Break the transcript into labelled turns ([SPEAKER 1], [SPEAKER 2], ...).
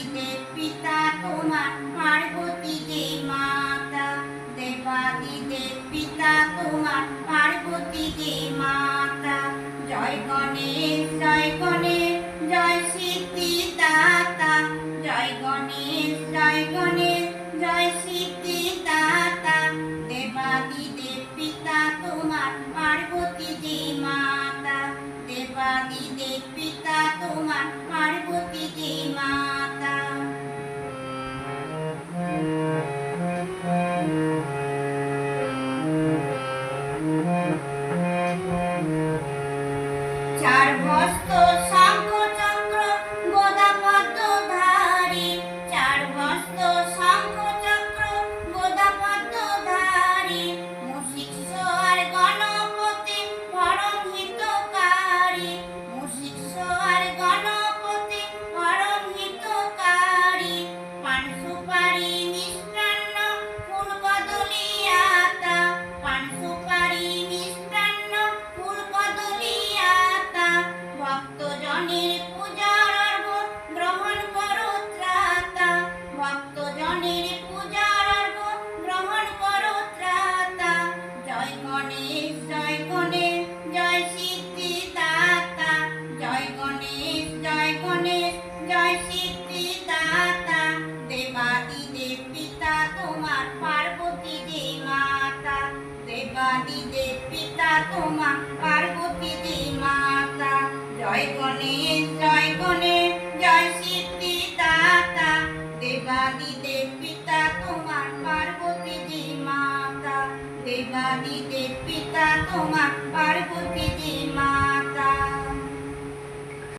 [SPEAKER 1] দেবীদের পিতা তোমার পার্বতী যে মাতা? দেবাদিদের পিতা তোমার পার্বতী মাতা? জয় গণেশ জয় গণেশ, জয় সিদ্ধি জয় গণেশ জয় গণেশ, জয় সিদ্ধি চার হস্ত তোমার পার্বতী দে মাতা দেবাদি পিতা, তোমার পার্বতী দে মাতা। জয় জয় জয় সিদ্ধি দাতা। দেবাদি পিতা, তোমার পার্বতী দে মাতা। পিতা, তোমার পার্বতী দে মাতা